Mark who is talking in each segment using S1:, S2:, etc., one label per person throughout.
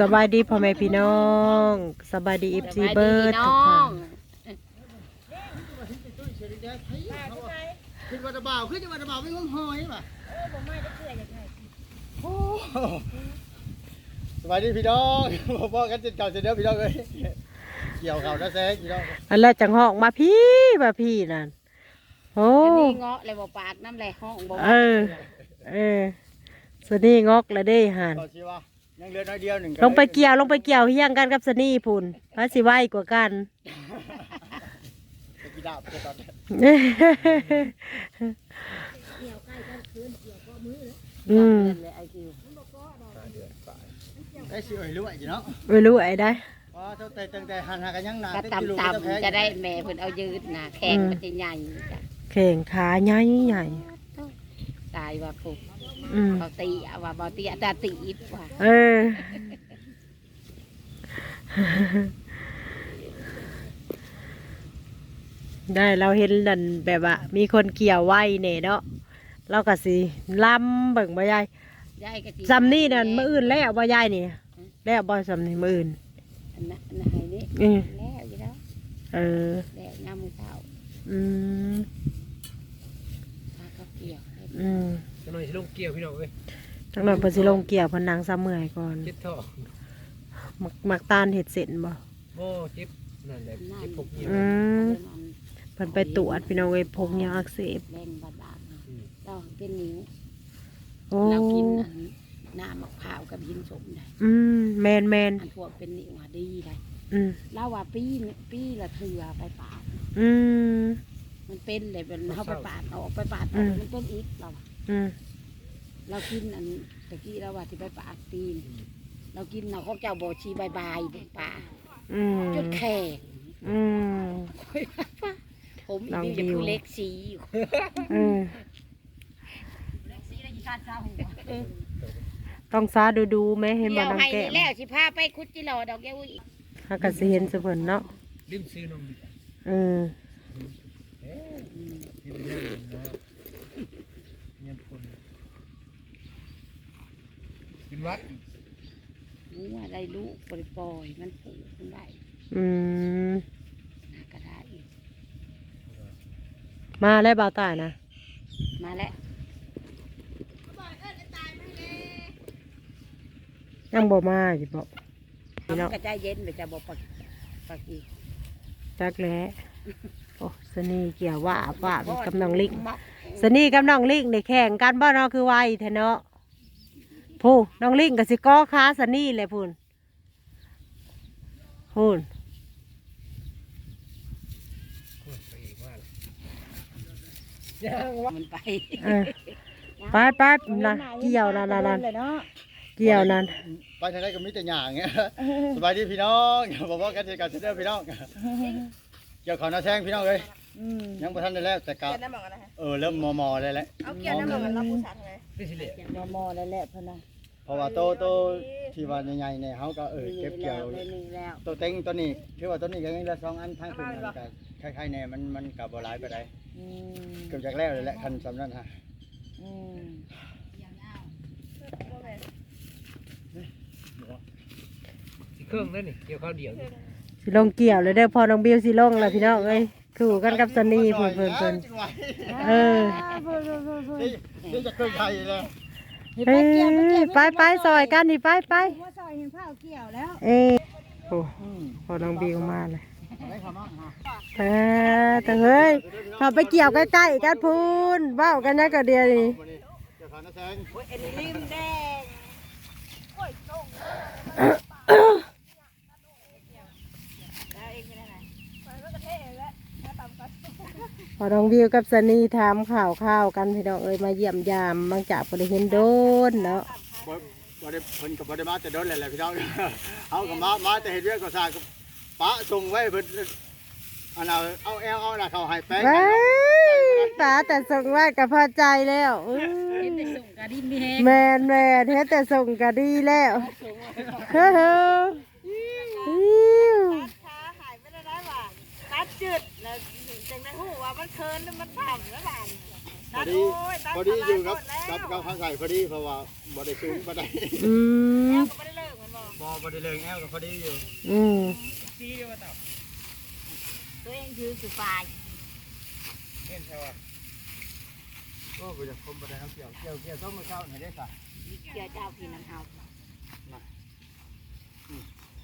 S1: สบายดีพ่อแม่พี่น้องสบายดีเอฟซีเบิร์ดทุกท่าน
S2: ขึ้นวัดบ่าวขึ้นวัดบ่าวไม่งมหอยป่ะโอ้สวัสดีพี่น้องพ่อกันจิตเก่าเสร็จแล้วพี่น้องเลยเกี่ยวเข่านะแซงพี่น้อง
S1: อันแรกจังห้องมาพี่มาพี่นั่นโอ้
S3: อันนี้เงาะเลยบ่ปากน้ำแหลห้องบ่
S1: เออเออ สนี่งอกละเด้หัน
S2: ต่อชีวะยังเหลือน้อยเดียวหนึ่ง
S1: ลงไปเกี่ยวลงไปเกี่ยวเฮียงกันกับสนี่พุ่นพระสิไหวกว่ากัน
S2: กีดาบจะตัด
S1: อืม
S3: เลยไอคิว
S2: ได้สิเอ้ยรู้ไอ้จีเนาะ
S1: ไม่รู้ไอ้ได้
S2: อ๋อเท่าแต่ตั้งแต่หันหากันยังนาน
S3: ก็ต่ำต่ำๆจะได้แม่เพิ่นเอายืดนะแข้งมันจะใหญ่จ้ะ
S1: แข่งขาใหญ่ใหญ่
S3: ตายว่าปุ๊บ
S1: อืม
S3: เขาตีอะว่าบ่ตีอะตาตีอีกว่า
S1: เออ ได้เราเห็นดันแบบว่า มีคนเกี่ยวไว้เนี่ยเนาะเราก็สิลำเบิ่งบ่ยาย
S3: ยายก็สิ
S1: ซำนี่นั่นมื้ออื่นแล้วบ่ยายนี่ แล้วบ่ซำนี่มื้ออื่น
S3: อันนั้นอันนั้นให้นี่
S1: อืม
S3: แล้วอยู่แล้ว
S1: เออ
S3: แล้วยามมื้อเช้า
S1: อืม
S3: พาเขาเกี่ยวให้
S1: อืม
S4: จะหน่อยสิลงเกี่ยวพี่น้องเอ้ย
S1: จังนั้นเพิ่นสิลงเกี่ยวเพิ่นนางซ้ำเมื่อยก่อน
S4: เจ็บท้อง
S1: มักมักตาลเฮ็ดเสร็จบ่
S4: โอ้เจ็บนั่นแหละเจ็บปกเหี่ยว
S1: อืม
S3: เรื่องนั้น
S1: เพิ่นไปตรวจพี่น้องเอ้ยพกยาอักเสบ
S3: แรงบาดาลนะเราเป็นนิ้ว
S1: โอ้
S3: เรากินอันน้ำมะพร้าวกับหินสมได้
S1: อืมแมนแมน
S3: อันพวกเป็นนิ้วอะดีได้
S1: อืม
S3: เล่าว่าปีนปีละเถือไปปาด
S1: อืม
S3: มันเป็นเลยเป็นเขาไปปาดออกไปปาดอ
S1: อื
S3: อก
S1: ม
S3: มันเป็นอีกเรา อะ
S1: อืม
S3: เรากินอันตะกี้เราว่าที่ไปปาดตีน เรากินเราเขาเจ้าโบชีบายบายบนป่า
S1: อืม
S3: จุดแข่ง
S1: อืม
S3: ผม
S1: ลอง
S3: มีแต่
S1: ดิว
S3: ผู้เล็กสีอยู่
S1: อืมต้องซาดูดูๆไหมเห็นบ่
S3: เดี๋ยว
S1: น้อง
S3: ให้
S1: แก้
S3: นี่
S1: ม
S3: แล้วสิพาไปคุดจิรอดอกแก้วอีก
S1: ฮักก็สิเห็นสุเพิ่นเนาะ
S4: ริมซื้อนมดิ
S1: อืม
S4: กินเรื่องนะเงียบคน กินวัด
S3: รู้ว่าได้ลูกปล่อยๆมันผูกมันได้
S1: อืม
S3: น่ากระได้อีก
S1: มาแล้วบ่าวตายนะ
S3: มาแล้ว
S1: ยังบ่มาอยู่บ่พี่น้อง
S3: ทำกระจายเย็นไปจะบอกปากปากอีก
S1: จักแล้โอ้สนี่เกี่ยวว่าว่ากับน้องลิง
S3: มัก
S1: สนี่กับน้องลิงได้แข่งกันบ่เนาะคือไวแท้เนาะ ผู้น้องลิงก็สิก้อค้าสนี่แหละพุ่นพุ่น
S4: ยไปอีกว่า
S3: มันไป
S1: ไปไปนะเกี่ยวนั่นนั่นเกี่ยวนั่น
S2: ไปทางไหนก็มีแต่หยางเงี้ยสบายดีพี่น้องบอกว่ากันจิตเก่าเสร็จแล้วพี่น้องเกี่ยวข่านะแซงพี่น้องเลย ยังบ่ทันได้แล้วแต่กะเออเริ่มมอมอได้แล้ว
S5: เอาเกี่ยวน้ำมันรับผู้ชายไง
S4: นี่สิเหละ
S3: มอมอแล้วแหละพะนะ
S2: เพราะว่าโตโตที่ว่าใหญ่ๆเนี่ยเขาก็เออเก็บเกี่ยว
S3: นี่แล้ว
S2: ตัวเต็งตัวนี้คือว่าตัวนี้ก็ยังละสองอันทางขึ้นมันก็คล้ายๆแน่มันมันกับบ่หลายไปได้
S3: อืม
S2: เกือบจากแล้วเลยแหละคันสำนั้นฮะ
S3: อืม
S4: สิเครื่องนั่นนี่เกี่ยวข้าวเดียวนี่
S1: สิลงเกี่ยวเลยเด้อพอน้องบิวสิลงแล้วพี่น้องเอ้ย คู่กันกับสนี่เพิ่นเพิ่นเพิ่นเออ
S2: นี่นี่จะเคยไทยเลย
S1: เอ้ยไปไปซอยกันนี่ไปไป
S5: ว่าซอยเห็นผ้าเกี่ยวแล้ว
S1: เอ้ยโอ้พอน้องบิวมาเลย
S2: ได้เข้ามาฮะ
S1: แต่แต่เฮ้ยเขาไปเกี่ยวใกล้ๆกันพูนเว้ากันนะก็เดียวนี่
S2: วันนี้เกี่ยวเขานะแซง
S5: อันนี้ริมแดง
S1: พอน้องบิวกับสนี่ถามข่าวข่าวๆกันพี่น้องเอ้ยมาเยี่ยมยามบางจากบ่ได้เห็นโดนเนาะ
S2: บ่บ่ได้เพิ่นก็บ่ได้มาแต่โดนเลยแหละพี่น้อง เอาก็มามาแต่เฮ็ดเวียกก็สร้างก็ปะส่งไว้เพิ่นอันเอาเอาแอลเอาน่ะเขาให้แป้ง
S1: เว้ยตาแต่ส่งไว้ก็พอใจแล้วอื้อ
S3: เห็นแต่ส่งกระดิ่งมีแฮง
S1: แมนแมนเฮ็ดแต่ส่งก็ดีแล้วเฮ้อเฮ้ออิ๊ว
S5: ขาหายไปได้ไรวะตัดจืดแล้วจั งได้หูว่ามันเคินแล้วมันถ่ำแล้วบาน
S2: พอดีพอดีอยู่ครับรับกับข้างใส่พอดีเพราะว่าบ่ได้สูงบ่ได้
S1: อืม
S5: ไม่ได้เลิกมันบอก
S2: บ่บ่ได้เลิงแอลก็พอดีอยู่
S1: อืม
S4: ซีเดียวมาต่อ
S3: ตัวเองคือสุปาย
S4: เห็นใช่ป่ะ
S2: ก็บ่ได้คมบ่ได้น้ำเกี่ยวเกี่ยวเกี่ยวต้มมื้อเช้าให้ได้ซะ
S3: เกี่ยวเจ้าพี่น้ำเฮา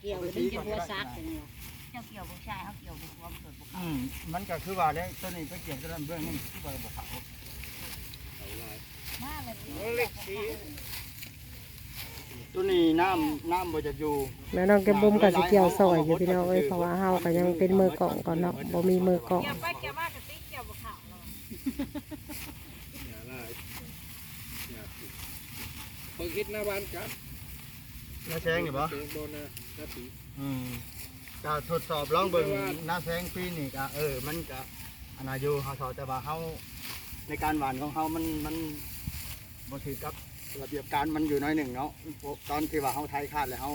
S3: เกี่ยวเป็นจะหัวซักอย่างเงี้ยเจ้าเกี่ยวบุชายเขาเกี่ยวบุหัวบุบุ
S2: อืมมันก็คือว่าแล้วตัวนี้ก็เกี่ยวตัวนั้นเบื้องนึงที่บ่ได้บ่เขา
S3: มากเลย
S4: โอ้เล็กซี
S2: ตัวนี้น้ำน้ำบ่จะอยู่
S1: แม่น้องแกมบุ้มกับสิเกี่ยวซอยอยู่พี่น้องเอ้ยเพราะว่าเฮาก็ยังเป็นมือกล่องก่อนเนาะบ่มีมือกล่อง
S5: เกี่ยวไปเกี่ยวมากกับติ๊กเกี่ยวบุกเขาเรา
S4: เพิ่งคิดหน้าบ้านครับ
S2: น้าแซงนี่บ่
S4: เสียงโดนนะหน้าสี
S2: อืม ก็ทดสอบลองเบิ่งหน้าแซงปีนี่ก็เออ มันก็อันน่าอยู่เฮาสอนแต่ว่าเฮาในการหวานของเฮามันมันบ่ถือกับระเบียบการมันอยู่น้อยหนึ่งเนาะตอนที่ว่าเฮาไทยคาดแล้วเฮา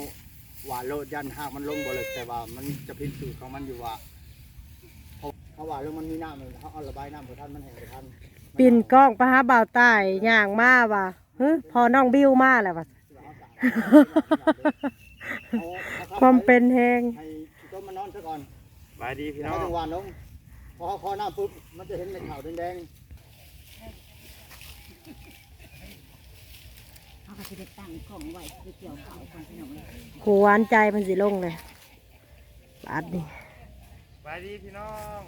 S2: หวานโลดยันหากมันลงบ่เลิกแต่ว่ามันจะพิสูจน์ของมันอยู่ว่าเขาเขาหวานแล้วมันมีน้ำมันเขาเอาระบายน้ำบ่ทันมันแห้งบ่ทัน
S1: ปิ่นกล้องไปหาบ่าวใต้ย่างมาว่ะฮึพอน้องบิวมาแล้วว่ะความเป็นแฮง
S2: ให้ ก่อน
S4: บายดีพี่
S2: แล้
S4: น้
S2: ว
S4: อง
S2: ก็ต้องหวานลงพอเขาคอน้ำปุ๊บมันจะเห็นเป็นขาวแดง
S3: เขาก็จะได้ตั้งกล่องไว้คือเกี่ยวเขาของพี่น้องเลย
S1: ขู่หวานใจเพันสิลงเลยบาดนี่
S4: บายดีพี่น้อง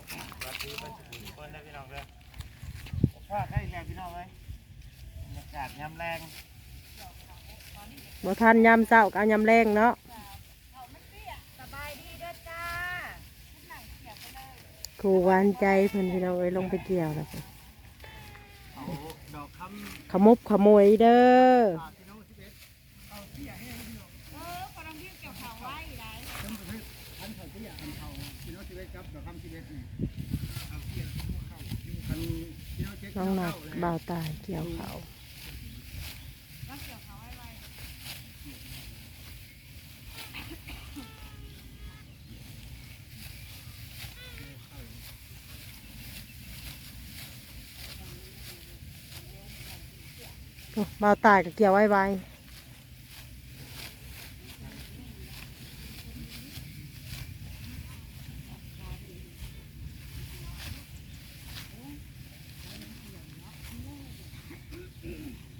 S4: บายดีเพื่อนทุกคนนะพี่น้องเลยว่าใครแม่พี่น้องเลยบรรยากาศยามแรง
S1: บ่ทันยำเศร้าก็ยำแรงเนาะ
S5: สบายดีเด้อจ้า
S1: ขู่หวานใจเพิ่นพี่น้องเอ้ยลงไปเกี่ยวแล้ว
S2: ๆเอาดอกค
S1: ขมุบขโมยเด้อำ
S2: ปากพี่น้องสิบเอ็ด
S5: เออกำลังวิ่งเกี่ยวเขาไว้ได้
S2: ต้นประเภทพันธุ์เขาที่อยากทำเขาพี่น้องสิบเอ็ดครับดอกคำสิบเอ็ดนี่เอาเกี่ยวเข้าอยู่คันพี่น้องเจ็ด
S1: น้องหนัก
S2: เข้าแล้ว
S1: บ่าวตายเกี่ยวเขา
S5: ก็ เกี่ยวเขาไว้ไว้
S1: โอ้บ่าวตายก็เกี่ยวไว้ไว้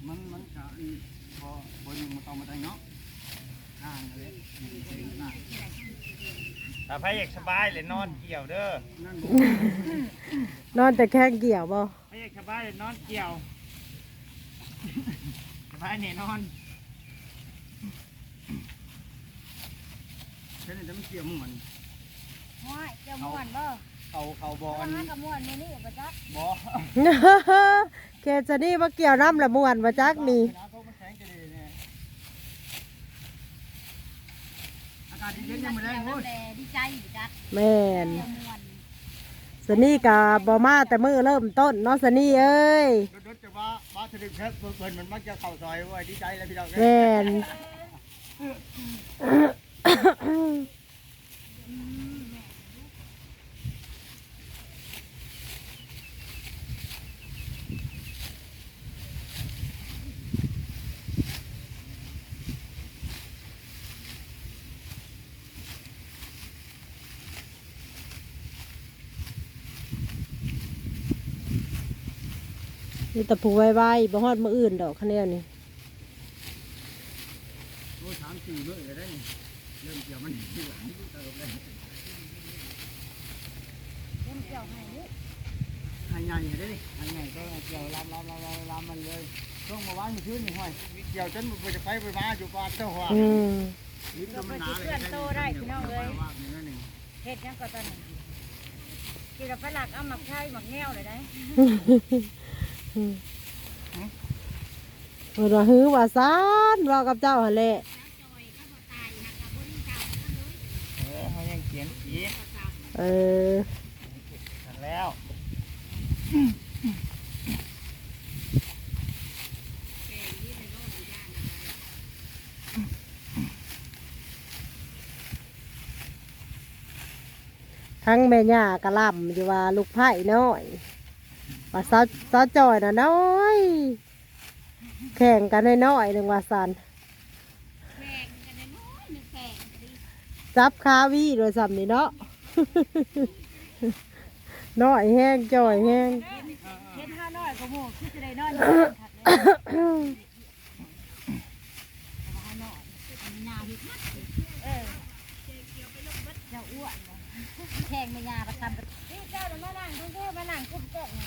S2: มันมันก็อีพอบ่หนึ่งมันต้องมาได้เนาะอ่างเลยน่ะ
S4: ถ้าใครอยากสบายเลยนอนเกี่ยวเด้อ
S2: นั่นบ่
S1: นอนแต่แค่เกี่ยวบ่
S4: ใครอยากสบายเลยนอนเกี่ยว สบายเนี่ยนอน
S2: แค่นี้จะไม่เกี่ยวมัน
S5: ห้อยเกี่ยวม่วนบ่
S2: เขาเขาบอ
S5: เพ
S2: อั
S5: ราะ
S2: น
S5: ว่ากับม่วนมื้อนี้บ่จัก
S2: บอ
S1: เคจะนี่มาเกี่ยวน้ำละม่วนมาจักนี่
S2: น้ำพวกมันแข็งจะดีเนี่ยอากาศเย็นๆยังไม่ได้โว้ย
S3: แต่ดีใจอยู่จัก
S1: แม่น
S3: เกี่ยวม่วน
S1: สนี่กับบอมาแต่มือเริ่มต้นเนาะสนี่เอ้ย
S2: รถจะว่า บ้านถึงเพิ่เพิ่นมันมักจะเข้าซอยไว้ดีใจเลยพี่น้อง
S1: แม่น นี่ตะปูไว้ไว้บ่ฮอดมืออื่นดอกคะแนนนี่
S2: โอ้สามสี่มื้อเลยได้นี่เริ่มเกี่ยวมันที่หลังนี่เติมเลย
S5: เล่นเกี่ยวให้นี่
S2: ให้ใหญ่ได้ดิให้ใหญ่ก็เกี่ยวลำลำลำลำลำมันเลยต้องมาว่างชื้นนี่ห้อยเกี่ยวจนมันจะไปไปมาอยู่ปานเจ้าหัว
S1: อืม
S2: ลิ้นก็มันหนาเลยว่างอย่างนั้นนี่
S5: เฮ็ดหยังก็ตอนนี้ที่เราไปหลักเอาหมักไข่หมักแง้วเลยได้
S1: เพิ่นว่าฮือว่าซานว่ากับเจ้าหั่นแหละ
S4: เออเขายังเขียนอีก
S1: เออ
S4: นั่นแล้ว
S1: ทั้งแม่ย่ากะล่ำอยู่ว่าลูกไผ่น้อย ว่าซาซาจอยน่ะน้อยแข่งกันน้อยๆหนึ่งว่าสัน
S5: แข่งกันน้อยหนึ่งแข่งดิ
S1: จับคาวีโดยสัมนี่เนาะน้อยแห้งจอยแห้ง
S5: เห็นห้าน้อยก็โม่คิดจะได้น้อยหนึ่งขัดเลยห้าน้อยมีนาเห็ดนักเออเจ้าอ้วนแข่งมีนาประจำกันนี่เจ้าเดี๋ยวมานั่งทุ่งเทพมานั่งกุ้มกอกนี่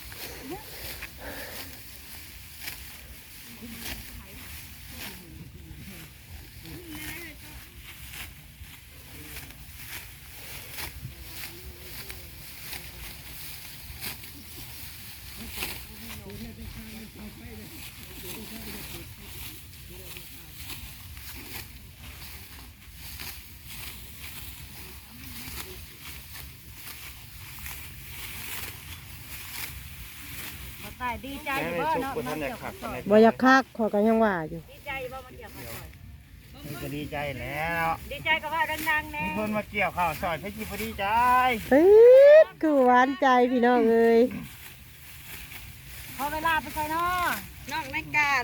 S5: สิบ่ตายดีใจอยู่บ่เนาะมาเกี่ยวกับซอย
S1: บอยากคักขอยกันยังว่าอยู่
S5: ดีใจบ่มาเกี่ยวกับซอย
S4: มันก็ดีใจแล้ว
S5: ดีใจกับว่าดังๆแน่
S4: มีคนมาเกี่ยวข้าวซอยให้จีบดีใจ
S1: ปี๊ดคือหวานใจพี่น้องเอ้ย
S5: พอเวลาไปใส่เนาะนอกในการ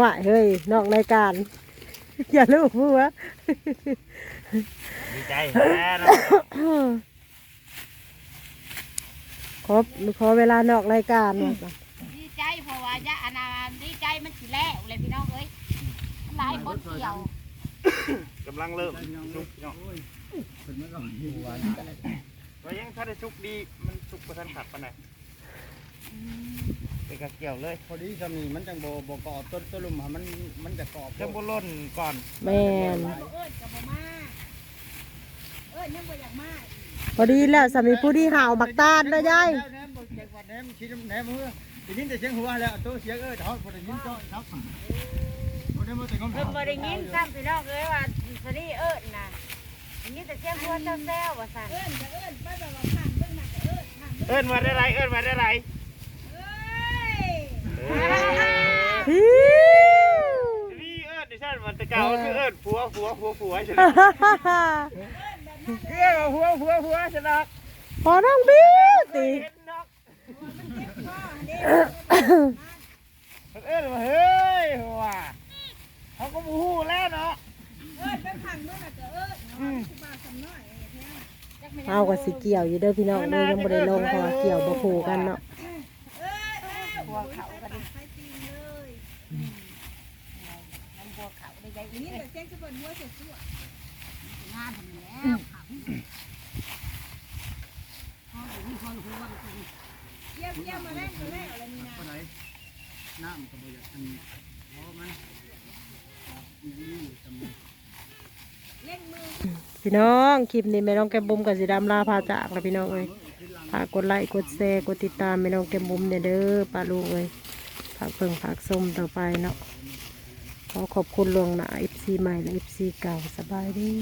S1: ว่าเฮ้ยนอกรายการ อย่าลูกพูดวะ
S4: ดีใจแล้วเนาะ
S1: ขอขอเวลานอกรายการว่าซะ
S5: ดีใจเพรายะอนาดีใจมันสิแล้วเลยพี่น้องเอ้ยหลายคนเกี่ยว
S4: กำลังเริ่มสุกเนาะ
S2: เป็นมันก็อย
S4: ยังถ้าได้สุกดีมันสุกประทันขัดปานไหนเป็นกระเกี่ยวเลย
S2: พอดีสามีมันจังโบโบกอบต้นต้นลุมมันมันจะกรอบ
S4: จะบล่นก่อน
S1: แม่น
S5: เอิ้นกับบ่มาเอิ้นยังบ่อยากมา
S1: พอดีแล้วสามีผู้ที่หาวบักตาลเลยยาย
S2: แหนมบ่แจกว่าแหนมชี้แหนมมือได้ยินแต่เสียงหัวแล้วตัวเสียงเออเฮาบ่ได้ยินจ้อยครับบ่ได้มาแต่ง
S5: เพิ่นบ่ได้ยินซ้ำพี่น้องเอ้ยว่าสนี่เอิ้นน่ะได้ยินแต่เสียงหัวแซวๆว่าซั่นเอิ้นก็เอิ้นไปแบบว่าข้างเบิ่งน่ะก็เอิ้นข้าง
S4: เอิ้นมาได้ไรเอิ้นมาได้ไร
S5: เอ้ย
S1: ฮิ้ว
S4: นี่เอิ้นดิฉันมันจะเก่าคือเอิ้นผัวผัวผัวผัวใช่ไหม
S1: ฮ่าฮ่าฮ่าฮ่า
S4: เอิ้นว่าผัวผัวผัวใช่ไหม
S1: พอน้องบิ้วติ
S4: เห็นเนาะเอิ้นว่าเฮ้ยว่าเขาก็มูฮู้แล้วเนาะ
S1: เอากับสิเกี่ยวอยู่เด้อพี่น้องเด้อยังบ่ได้ลงเพราะว่าเกี่ยวบ่ผูกันเนาะ
S5: หัวเขาก็ได้มันหัวเขาได้ใหญ่นี่แต่เสียงสิเพิ่นหัวเสียซั่วงานทำแล้วค่ะพอเดี๋ยวมีคนหัวมันสิ เยี่ยมมาแล้วมาแล้วอะไรนี่นะ
S2: คนไหนน้ำก็บ่อยากอันนี้เพราะมันอยู่จำ
S5: เล่นมือ
S1: พี่น้องคลิปนี้แม่น้องแกมบุมกับสีดำลาพาจากแล้วพี่น้องเอ้ยฝากกดไลค์กดแชร์กดติดตามแม่น้องแกมบุมเนี่ยเด้อป้าลุงเอ้ยฝากเพิ่งฝากส้มต่อไปเนาะขอขอบคุณลวงหน้า FC ใหม่และ FC เก่าสบายดี